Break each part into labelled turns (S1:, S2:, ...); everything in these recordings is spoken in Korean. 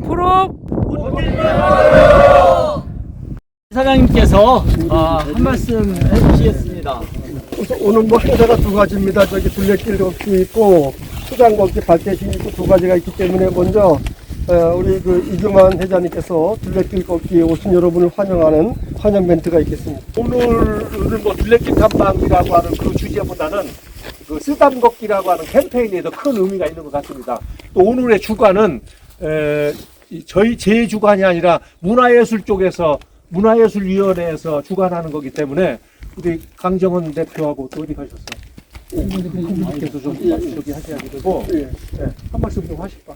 S1: 프로 사장님께서 아, 한 말씀 해주시겠습니다.
S2: 오늘 뭐 행사가 두 가지입니다. 저기 둘레길 걷기 있고 수장 걷기 발대식 있고 두 가지가 있기 때문에 먼저 어, 우리 그 이규만 회장님께서 둘레길 걷기에 오신 여러분을 환영하는 환영 멘트가 있겠습니다.
S3: 오늘은 뭐 둘레길 탐방이라고 하는 그 주제보다는 그 쓰담 걷기라고 하는 캠페인에 더큰 의미가 있는 것 같습니다. 또 오늘의 주관은 에, 이 저희 제 주관이 아니라 문화예술 쪽에서 문화예술위원회에서 주관하는 거기 때문에 우리 강정원 대표하고 또 어디 가셨어? 국민께서 좀 저기 하셔야 되고
S2: 예.
S3: 네, 한 말씀 좀 하실까?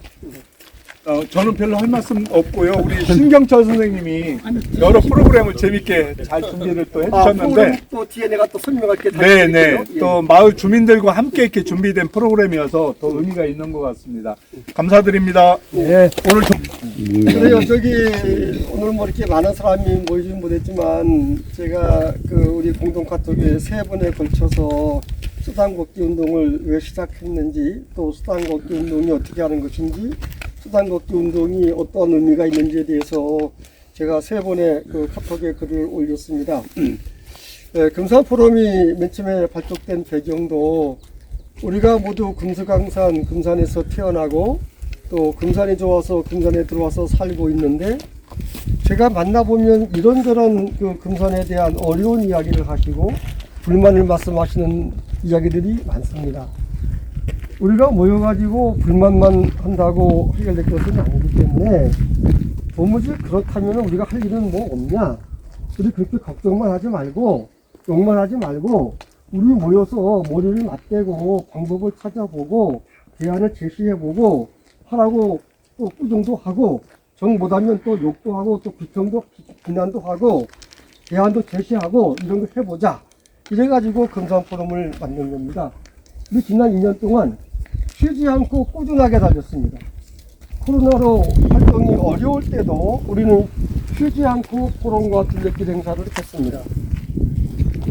S4: 어, 저는 별로 할 말씀 없고요. 우리 신경철 선생님이 여러 프로그램을 재밌게 잘 준비를 또
S2: 아,
S4: 해주셨는데,
S2: 프로그램 또 뒤에 내가 또 설명할 게 다시
S4: 네? 네.
S2: 예.
S4: 또 마을 주민들과 함께 이렇게 준비된 프로그램이어서 더 의미가 있는 것 같습니다. 감사드립니다.
S2: 예, 오늘 좀. 그래요, 저기, 오늘 뭐 이렇게 많은 사람이 모이진 못했지만, 제가 그 우리 공동 카톡에 세 번에 걸쳐서 수단 걷기 운동을 왜 시작했는지, 또 수단 걷기 운동이 어떻게 하는 것인지, 수단 걷기 운동이 어떤 의미가 있는지에 대해서 제가 세 번의 그 카톡에 글을 올렸습니다. 네, 금산 포럼이 맨 처음에 발족된 배경도 우리가 모두 금수강산 금산에서 태어나고 또 금산이 좋아서 금산에 들어와서 살고 있는데 제가 만나보면 이런저런 그 금산에 대한 어려운 이야기를 하시고 불만을 말씀하시는 이야기들이 많습니다. 우리가 모여가지고 불만만 한다고 해결될 것은 아니기 때문에 도무지 그렇다면 우리가 할 일은 뭐 없냐? 우리 그렇게 걱정만 하지 말고 욕만 하지 말고 우리 모여서 머리를 맞대고 방법을 찾아보고 대안을 제시해보고 하라고 또 꾸중도 하고 정 못하면 또 욕도 하고 또 비평도 비- 비난도 하고 대안도 제시하고 이런 걸 해보자 이래가지고 금산 포럼을 만든 겁니다. 우리 지난 2년 동안 쉬지 않고 꾸준하게 달렸습니다. 코로나로 활동이 어려울 때도 우리는 쉬지 않고 포럼과 둘레길 행사를 했습니다.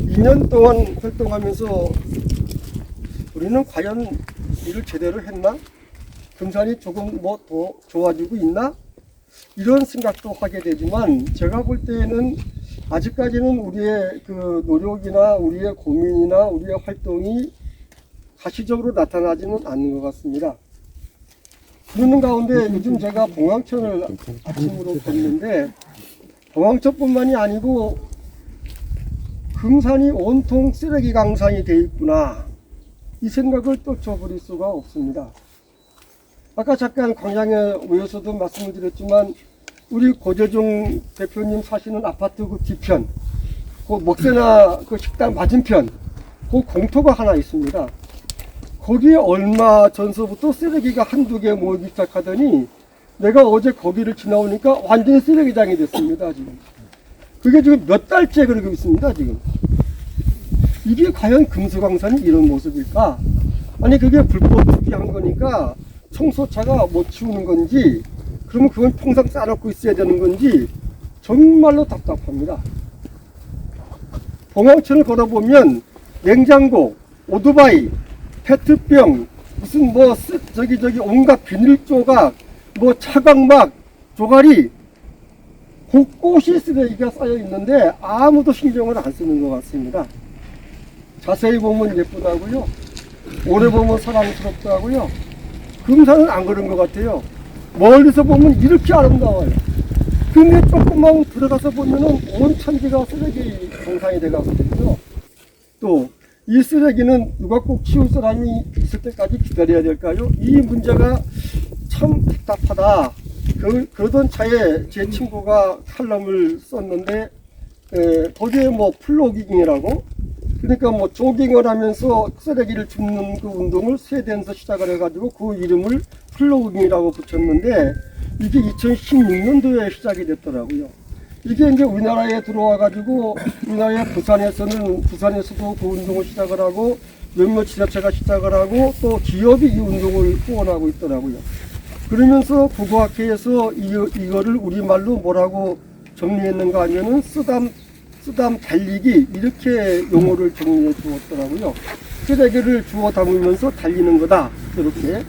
S2: 2년 동안 활동하면서 우리는 과연 일을 제대로 했나? 금산이 조금 뭐 더 좋아지고 있나? 이런 생각도 하게 되지만 제가 볼 때는 아직까지는 우리의 그 노력이나 우리의 고민이나 우리의 활동이 가시적으로 나타나지는 않는 것 같습니다. 그러는 가운데 요즘 제가 봉황천을 아침으로 걷는데 봉황천뿐만이 아니고 금산이 온통 쓰레기 강산이 돼 있구나 이 생각을 또 저버릴 수가 없습니다. 아까 잠깐 광장에 모여서도 말씀을 드렸지만 우리 고재종 대표님 사시는 아파트 그 뒤편 그 먹새나 그 식당 맞은편 그 공터가 하나 있습니다. 거기에 얼마 전서부터 쓰레기가 한두 개 모이기 시작하더니 내가 어제 거기를 지나오니까 완전히 쓰레기장이 됐습니다, 지금. 그게 지금 몇 달째 그러고 있습니다, 지금. 이게 과연 금수강산이 이런 모습일까? 아니, 그게 불법 투기한 거니까 청소차가 못 치우는 건지, 그러면 그건 평상 싸놓고 있어야 되는 건지, 정말로 답답합니다. 봉황천을 걸어보면 냉장고, 오토바이, 페트병, 무슨 뭐 쓰- 저기 저기 온갖 비닐 조각, 뭐 차광막, 조가리 곳곳이 쓰레기가 쌓여 있는데 아무도 신경을 안 쓰는 것 같습니다. 자세히 보면 예쁘다고요. 오래 보면 사랑스럽다고요. 금산은 안 그런 것 같아요. 멀리서 보면 이렇게 아름다워요. 근데 조금만 들어가서 보면은 온 천지가 쓰레기 공산이 돼가거든요. 또 이 쓰레기는 누가 꼭 치울 사람이 있을 때까지 기다려야 될까요? 이 문제가 참 답답하다. 그, 그러던 차에 제 친구가 칼럼을 썼는데, 에, 거기에 뭐 플로깅이라고? 그러니까 뭐 조깅을 하면서 쓰레기를 줍는 그 운동을 스웨덴에서 시작을 해가지고 그 이름을 플로깅이라고 붙였는데, 이게 2016년도에 시작이 됐더라고요. 이게 이제 우리나라에 들어와가지고 우리나라의 부산에서는 부산에서도 그 운동을 시작을 하고 몇몇 지자체가 시작을 하고 또 기업이 이 운동을 후원하고 있더라고요. 그러면서 국어학회에서 이, 이거를 우리말로 뭐라고 정리했는가 하면은 쓰담, 쓰담 달리기 이렇게 용어를 정리해 주었더라고요. 쓰레기를 주워 담으면서 달리는 거다. 이렇게.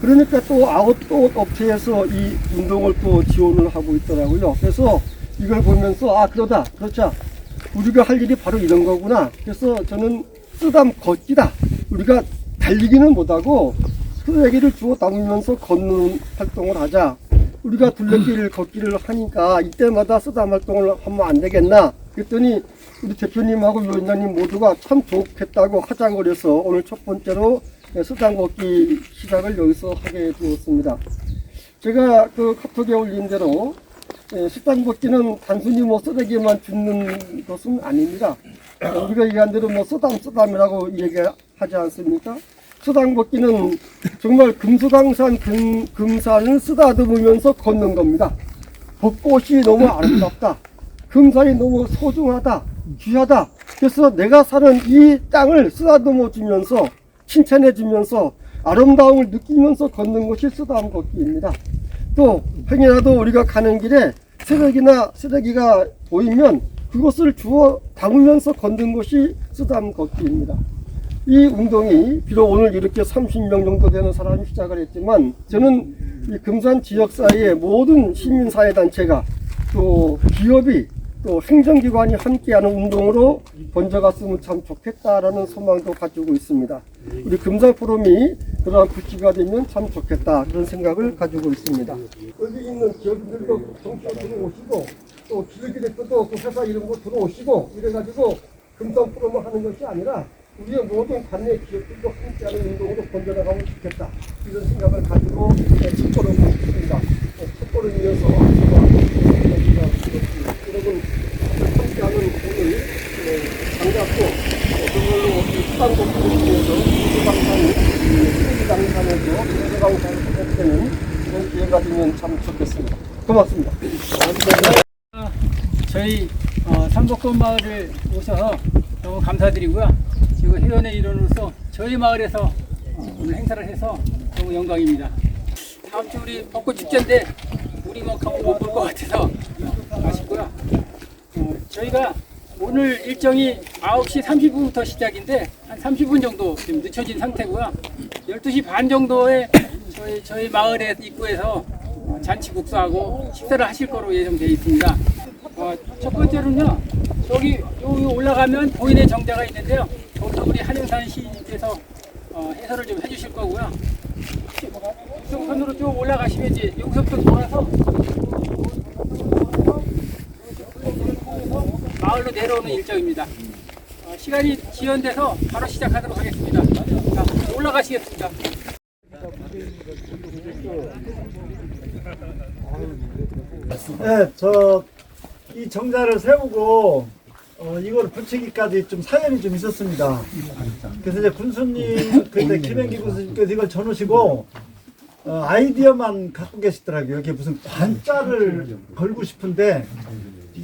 S2: 그러니까 또 아웃도어 업체에서 이 운동을 또 지원을 하고 있더라고요. 그래서 이걸 보면서 아 그러다 그렇죠. 우리가 할 일이 바로 이런 거구나. 그래서 저는 쓰담 걷기다. 우리가 달리기는 못하고 쓰레기를 주워 담으면서 걷는 활동을 하자. 우리가 둘레길을 걷기를 하니까 이때마다 쓰담 활동을 하면 안 되겠나. 그랬더니 우리 대표님하고 위원장님 모두가 참 좋겠다고 그래서 오늘 첫 번째로 쓰담 걷기 시작을 여기서 하게 되었습니다. 제가 그 카톡에 올린 대로 예, 식당 걷기는 단순히 뭐 쓰레기만 줍는 것은 아닙니다. 어, 우리가 얘기한 대로 뭐 쓰담 쓰담이라고 얘기하지 않습니까? 쓰담 걷기는 정말 금수강산 금, 금산을 쓰다듬으면서 걷는 겁니다. 벚꽃이 너무 아름답다. 금산이 너무 소중하다. 귀하다. 그래서 내가 사는 이 땅을 쓰다듬어 주면서 칭찬해 주면서 아름다움을 느끼면서 걷는 것이 쓰담 걷기입니다. 또 행여라도 우리가 가는 길에 쓰레기나 쓰레기가 보이면 그것을 주워 담으면서 걷는 것이 쓰담 걷기입니다. 이 운동이 비록 오늘 이렇게 30명 정도 되는 사람이 시작을 했지만 저는 이 금산 지역 사회의 모든 시민사회단체가 또 기업이 또 행정기관이 함께하는 운동으로 번져갔으면 참 좋겠다라는 소망도 가지고 있습니다. 우리 금산 포럼이 그러한 부치가 되면 참 좋겠다 그런 생각을 가지고 있습니다. 여기 있는 기업들도 정치 들어오시고 또 기업들도 그 회사 이런 거 들어오시고 이래가지고 금산 포럼을 하는 것이 아니라 우리의 모든 관내 기업들도 함께하는 운동으로 번져나가면 좋겠다 이런 생각을 가지고 촛불을 있습니다. 촛불을 위해서 여러분 함께하는 오늘 반갑고 정말로 수강곡들을 위해서 수강산 수강산에서 수강산을 되는 그런 기회가 되면 참 좋겠습니다. 고맙습니다.
S1: 저희 어, 삼복동 마을을 오셔서 너무 감사드리고요. 지금 회원의 일원으로서 저희 마을에서 어, 오늘 행사를 해서 너무 영광입니다. 다음 주 우리 벚꽃 축제인데 우리만큼은 못볼 것 같아서 아쉽고요. 어, 저희가 오늘 일정이 9시 30분부터 시작인데 한 30분 정도 좀 늦춰진 상태고요. 12시 반 정도에 저희, 저희 마을의 입구에서 어, 잔치 복수하고 식사를 하실 거로 예정되어 있습니다. 어, 첫 번째로는요, 저기 여기 올라가면 보인의 정자가 있는데요. 거기서 우리 한영산 시인께서 어, 해설을 좀 해주실 거고요. 이쪽 편으로 쭉 올라가시면 이제 여기서부터 돌아서 마을로 내려오는 일정입니다. 어, 시간이 지연돼서 바로 시작하도록 하겠습니다. 자, 올라가시겠습니다.
S5: 네, 저 이 정자를 세우고 어, 이걸 붙이기까지 좀 사연이 좀 있었습니다. 그래서 이제 군수님 그때 김행기 군수님께서 이걸 전우시고 어, 아이디어만 갖고 계시더라고요. 여기 무슨 관자를 걸고 싶은데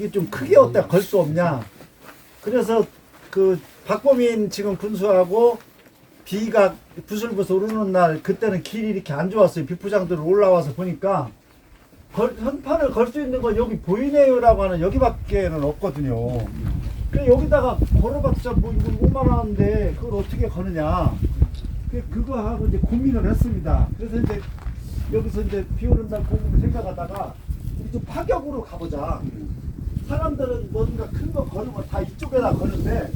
S5: 이게 좀 크게 어디다 걸 수 없냐. 그래서 그 박범인 지금 군수하고 비가 부슬부슬 오르는 날 그때는 길이 이렇게 안 좋았어요. 비포장도로 올라와서 보니까 걸, 현판을 걸 수 있는 건 여기 보이네요라고 하는 여기밖에는 없거든요. 그래 여기다가 걸어봤자 뭐 이거 5만 원인데 그걸 어떻게 거느냐. 그 그거 하고 이제 고민을 했습니다. 그래서 이제 여기서 이제 비 오는 날 보고 생각하다가 우리 좀 파격으로 가보자. 사람들은 뭔가 큰 거 걸으면 다 이쪽에다 거는데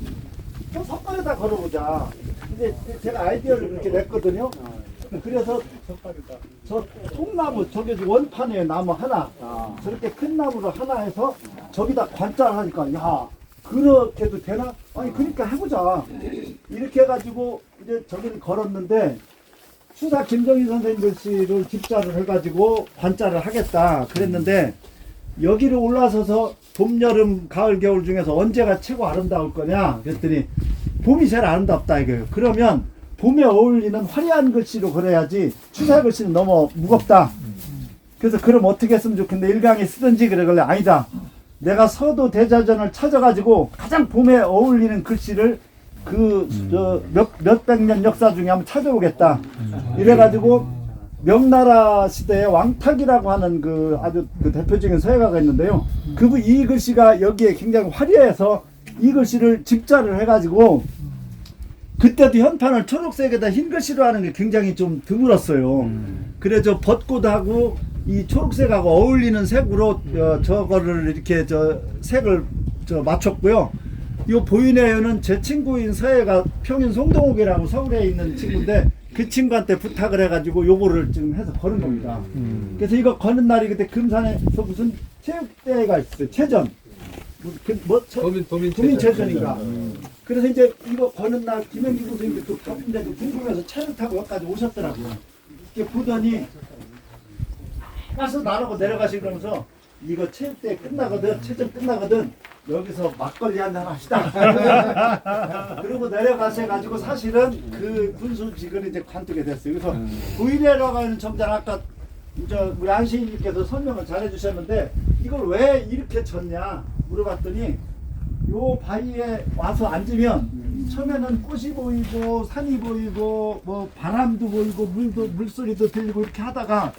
S5: 저 석발에다 걸어보자. 근데 제가 아이디어를 그렇게 냈거든요. 그래서 저 통나무 저게 원판에 나무 하나 저렇게 큰 나무를 하나 해서 저기다 관자를 하니까 야 그렇게도 되나? 아니 그러니까 해보자 이렇게 해가지고 이제 저기를 걸었는데 수사 김정희 선생님 글씨를 집자를 해가지고 관자를 하겠다 그랬는데 여기를 올라서서 봄, 여름, 가을, 겨울 중에서 언제가 최고 아름다울 거냐 그랬더니 봄이 제일 아름답다 이거예요 그러면 봄에 어울리는 화려한 글씨로 그려야지 추사 글씨는 너무 무겁다. 그래서 그럼 어떻게 했으면 좋겠는데 일강에 쓰든지 그러길래 아니다. 내가 서도 대자전을 찾아가지고 가장 봄에 어울리는 글씨를 그 몇 몇백 년 역사 중에 한번 찾아오겠다. 이래가지고 명나라 시대에 왕탁이라고 하는 그 아주 그 대표적인 서예가가 있는데요. 그분 이 글씨가 여기에 굉장히 화려해서 이 글씨를 집자를 해가지고 그때도 현판을 초록색에다 흰 글씨로 하는 게 굉장히 좀 드물었어요.
S3: 음.
S5: 그래서 벚꽃 하고 이 초록색하고 어울리는 색으로 어, 저거를 이렇게 저 색을 저 맞췄고요. 이 보이네요는 제 친구인 서해가 평인 송동욱이라고 서울에 있는 친구인데 그 친구한테 부탁을 해가지고 요거를 지금 해서 거는 겁니다. 그래서 이거 거는 날이 그때 금산에서 무슨 체육대회가 있어요. 체전. 뭐, 그, 뭐, 저, 도민 체전인가. 그래서 이제 이거 거는 날 김현기 선생님이 그 바쁜데 그 궁금해서 차를 타고 여기까지 오셨더라고요. 이렇게 보더니 가서 나르고 내려가시면서 이거 체육대회 끝나거든, 체전 끝나거든. 여기서 막걸리 한잔 합시다. 그리고 내려가셔가지고 사실은 그 군수 직을 이제 관두게 됐어요. 그래서 부인회라고 하는 점장 아까 저 우리 안시인님께서 설명을 잘 해주셨는데 이걸 왜 이렇게 쳤냐 물어봤더니 요 바위에 와서 앉으면 처음에는 꽃이 보이고 산이 보이고 뭐 바람도 보이고 물도 물소리도 들리고 이렇게 하다가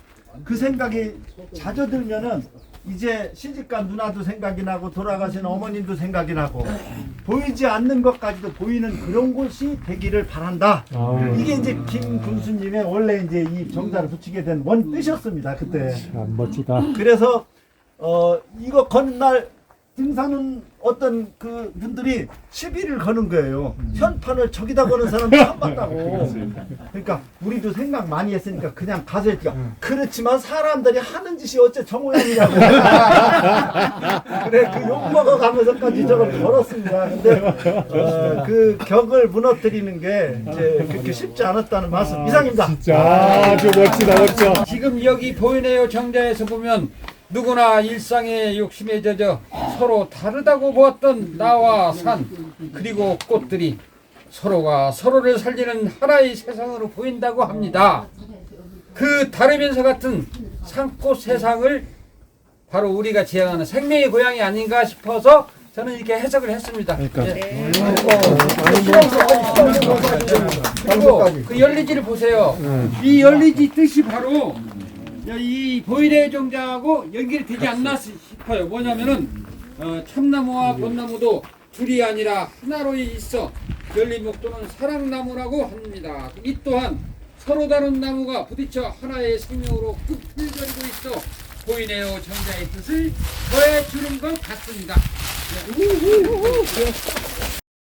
S5: 그 생각이 잦아들면은 이제 시집간 누나도 생각이 나고 돌아가신 어머님도 생각이 나고 보이지 않는 것까지도 보이는 그런 곳이 되기를 바란다. 이게 이제 김 군수님의 원래 이제 이 정자를 붙이게 된 원 뜻이었습니다 그때.
S3: 멋지다.
S5: 그래서 어 이거 거는 날 등산은 어떤 그 분들이 시비를 거는 거예요. 현판을 저기다 거는 사람 처음 봤다고. 그러니까 우리도 생각 많이 했으니까 그냥 가서 했니까 그렇지만 사람들이 하는 짓이 어째 정오양이냐고. 그래 그 욕 먹어 가면서까지 저걸 걸었습니다. 근데 어, 그 격을 무너뜨리는 게 이제 그렇게 쉽지 않았다는 말씀 이상입니다.
S3: 아주 멋지다, 멋져.
S6: 지금 여기 보이네요 정자에서 보면 누구나 일상의 욕심에 젖어 서로 다르다고 보았던 나와 산 그리고 꽃들이 서로가 서로를 살리는 하나의 세상으로 보인다고 합니다. 그 다르면서 같은 산꽃 세상을 바로 우리가 지향하는 생명의 고향이 아닌가 싶어서 저는 이렇게 해석을 했습니다. 예. 그리고 그 열리지를 보세요. 이 열리지 뜻이 바로 이 보이레 종자하고 연결이 되지 않나 싶어요. 뭐냐면은 어, 참나무와 벚나무도 둘이 아니라 하나로 있어 열리목 또는 사랑나무라고 합니다. 이 또한 서로 다른 나무가 부딪혀 하나의 생명으로 끄끌거리고 있어 보이네요 정자의 뜻을 더해주는 것 같습니다.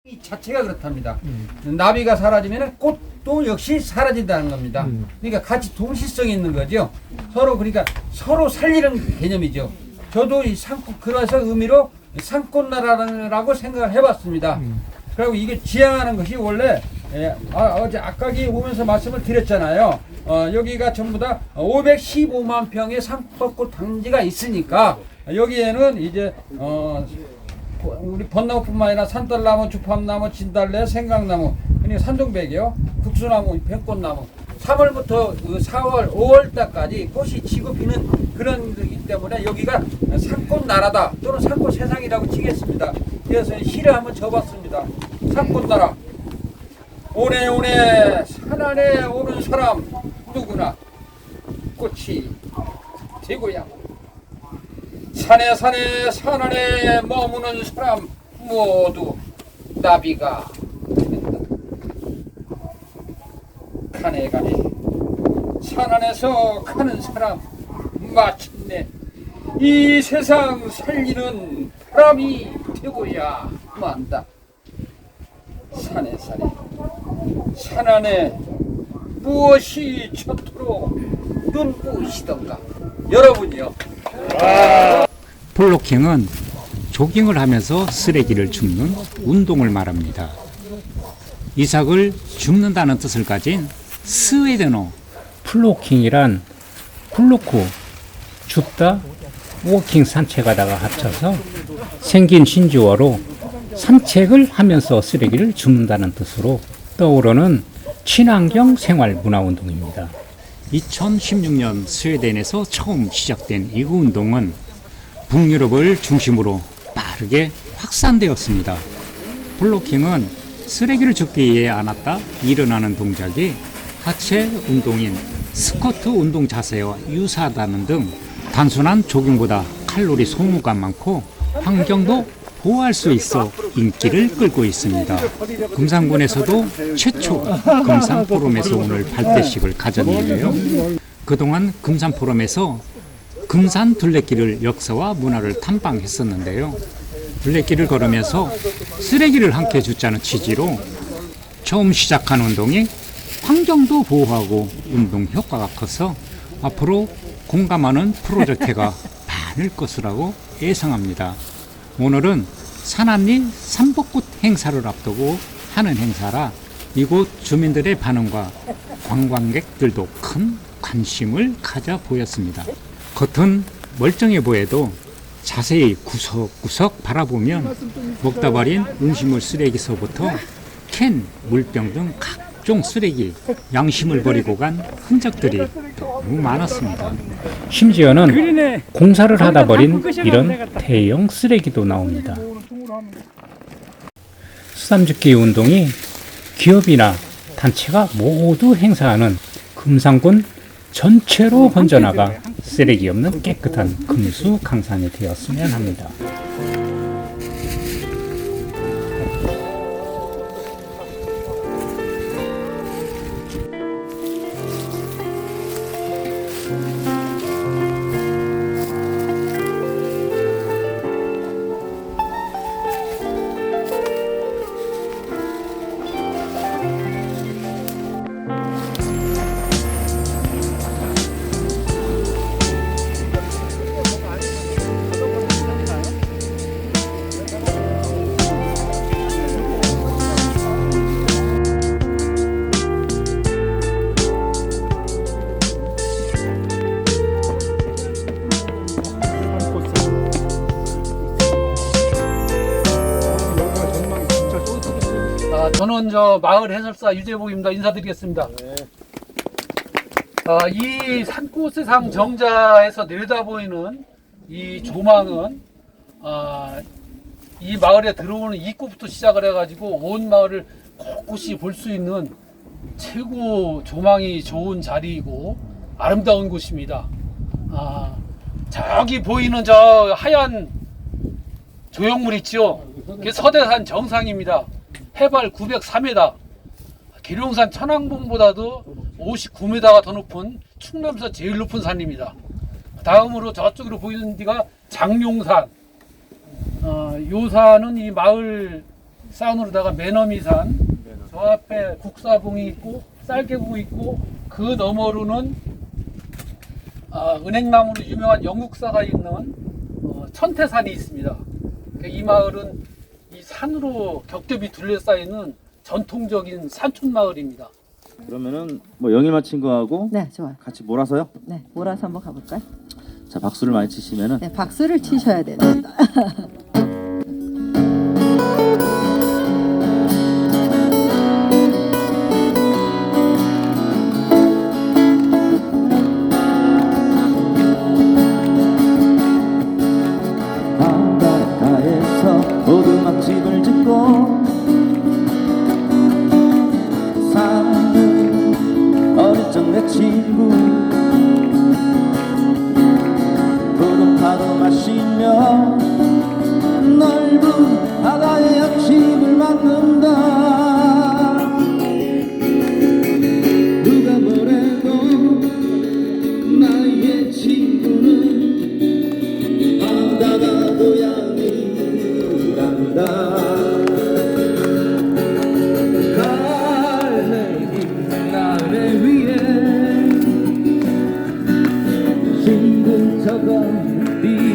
S6: 이 자체가 그렇답니다. 나비가 사라지면 꽃 도 역시 사라진다는 겁니다. 그러니까 같이 동시성이 있는 거죠. 서로 그러니까 서로 살리는 개념이죠. 저도 이 산꽃 그래서 의미로 산꽃나라라고 생각을 해봤습니다. 그리고 이게 지향하는 것이 원래 예, 아, 어제 아까기 오면서 말씀을 드렸잖아요. 어, 여기가 전부 다 515만 평의 산벚꽃 단지가 있으니까 여기에는 이제 어, 우리 벚나무뿐만 아니라 산딸나무, 주팝나무, 진달래, 생강나무, 그리고 산동백이요, 국수나무, 백꽃나무. 3월부터 4월, 5월 달까지 꽃이 지고 피는 그런 거기 때문에 여기가 산꽃 나라다 또는 산꽃 세상이라고 치겠습니다. 그래서 시를 한번 접었습니다. 산꽃 나라. 오네 오네 산 안에 오는 사람 누구나 꽃이 되고야. 산에 산에 산 안에 머무는 사람 모두 나비가 된다. 가네 가네 산 안에서 가는 사람 마침내 이 세상 살리는 사람이 되고야 만다. 산에 산에 산 안에 무엇이 저토록 눈부시던가 여러분이요
S7: 플로킹은 조깅을 하면서 쓰레기를 줍는 운동을 말합니다. 이삭을 줍는다는 뜻을 가진 스웨덴어 플로킹이란 플로코 줍다 워킹 산책하다가 합쳐서 생긴 신주어로 산책을 하면서 쓰레기를 줍는다는 뜻으로 떠오르는 친환경 생활 문화 운동입니다. 2016년 스웨덴에서 처음 시작된 이 운동은 북유럽을 중심으로 빠르게 확산되었습니다. 블로킹은 쓰레기를 줍기 위해 안았다 일어나는 동작이 하체 운동인 스쿼트 운동 자세와 유사하다는 등 단순한 조깅보다 칼로리 소모가 많고 환경도 보호할 수 있어 인기를 끌고 있습니다. 금산군에서도 최초 금산 포럼에서 오늘 발대식을 가졌는데요. 그동안 금산 포럼에서 금산 둘레길을 역사와 문화를 탐방했었는데요. 둘레길을 걸으면서 쓰레기를 함께 줍자는 취지로 처음 시작한 운동이 환경도 보호하고 운동 효과가 커서 앞으로 공감하는 프로젝트가 많을 것이라고 예상합니다. 오늘은 산안리 삼복굿 행사를 앞두고 하는 행사라 이곳 주민들의 반응과 관광객들도 큰 관심을 가져 보였습니다. 겉은 멀쩡해 보여도 자세히 구석구석 바라보면 먹다 버린 음식물 쓰레기서부터 캔, 물병 등 각종 쓰레기, 양심을 버리고 간 흔적들이 너무 많았습니다. 심지어는 공사를 하다 버린 이런 대형 쓰레기도 나옵니다. 수삼죽기 운동이 기업이나 단체가 모두 행사하는 금산군 전체로 번져나가 쓰레기 없는 깨끗한 금수 강산이 되었으면 합니다.
S8: 저는 저 마을 해설사 유재복입니다. 인사드리겠습니다. 아, 이 산꽃세상 정자에서 내려다보이는 이 조망은 아, 이 마을에 들어오는 입구부터 시작을 해가지고 온 마을을 곳곳이 볼 수 있는 최고 조망이 좋은 자리이고 아름다운 곳입니다. 아, 저기 보이는 저 하얀 조형물 있죠? 그게 서대산 정상입니다. 해발 903m, 계룡산 천왕봉보다도 59m가 더 높은 충남서 제일 높은 산입니다. 다음으로 저쪽으로 보이는 데가 장룡산. 어, 요 산은 이 마을 산으로다가 매너미산. 저 앞에 국사봉이 있고 쌀개봉이 있고 그 너머로는 아, 은행나무로 유명한 영국사가 있는 어, 천태산이 있습니다. 그러니까 이 마을은 이 산으로 겹겹이 둘러싸이는 전통적인 산촌 마을입니다.
S9: 그러면은 뭐 영일 마친 거하고
S10: 네, 좋아요.
S9: 같이 몰아서요.
S10: 네, 몰아서 한번 가볼까요?
S9: 자 박수를 많이 치시면은
S10: 네, 박수를 치셔야 됩니다.
S9: 신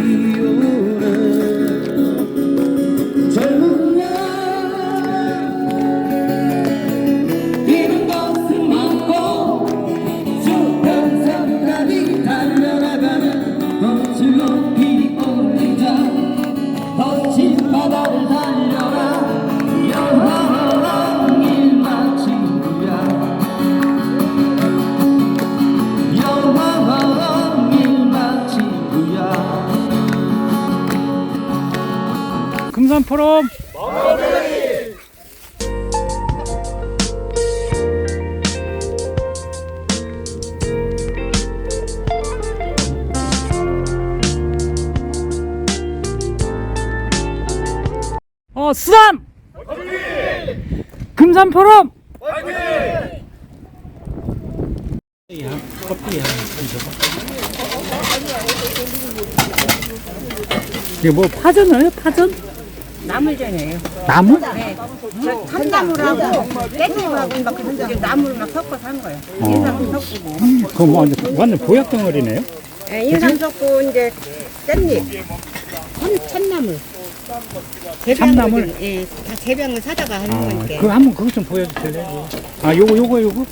S9: 어,
S7: 쓰담! 금산 포럼! 이게 뭐 파전이에요? 파전?
S11: 나물전이에요.
S7: 나무?
S11: 네. 저 참나물하고 깻잎하고 막 그런 나물 막 섞어서 한 거예요.
S7: 어.
S11: 인삼 섞고.
S7: 그거 뭐 완전, 완전 보약 덩어리네요.
S11: 예, 인삼 섞고 이제 깻잎. 참, 참나물.
S7: 참나물?
S11: 재배한. 예, 다 재배한 거 사다가 하는
S7: 아,
S11: 거니까.
S7: 그거 한번 그거 좀 보여주실래요? 아, 요거, 요거, 요거?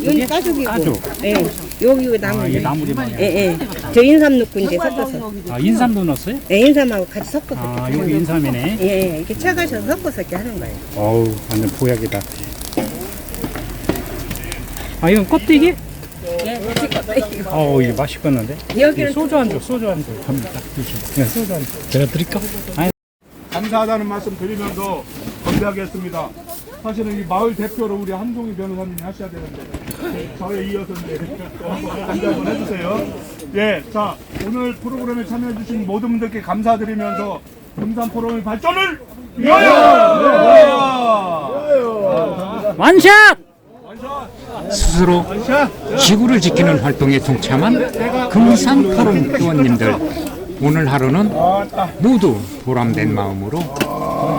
S11: 이건 까죽이고.
S7: 까죽.
S11: 예, 여기 나물.
S7: 아, 이게 나물이만.
S11: 예, 예. 저 인삼 넣고 이제 섞어서.
S7: 아, 인삼도 넣었어요?
S11: 예, 인삼하고 같이 섞어서.
S7: 아,
S11: 이렇게
S7: 여기
S11: 하는
S7: 인삼이네.
S11: 예, 예, 이렇게 채가셔 서 섞어서 이렇게 하는 거예요.
S7: 어우, 완전 보약이다. 아, 이건 껍데기?
S11: 예.
S7: 어우, 이거 맛있겠는데?
S11: 여기는
S7: 소주 한 잔, 소주 한 잔. 갑니다. 네, 소주 한 잔. 제가 드릴까? 아니,
S4: 감사하다는 말씀 드리면서 건배하겠습니다. 사실은 이 마을 대표로 우리 한동희 변호사님이 하셔야 되는데 저에 이어서 이제 또 한번 해주세요. 예, 자 오늘 프로그램에 참여해주신 모든 분들께 감사드리면서 금산 포럼의 발전을 위하여!
S7: 완샷! 스스로 지구를 지키는 활동에 동참한 금산 포럼 회원님들 오늘 하루는 모두 보람된 마음으로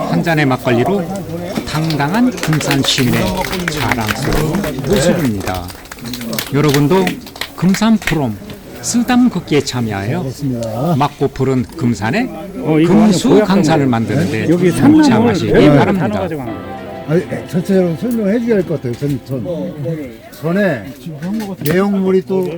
S7: 한 잔의 막걸리로 당당한 금산 시민의 자랑스러운 모습입니다. 여러분도 금산 포럼 쓰담 걷기에 참여하여 막고 푸른 금산의 금수 강산을 만드는데 동참하시기 바랍니다.
S5: 아니, 전체적으로 설명해 줘야 할 것 같아요. 전, 전. 전에 내용물이 또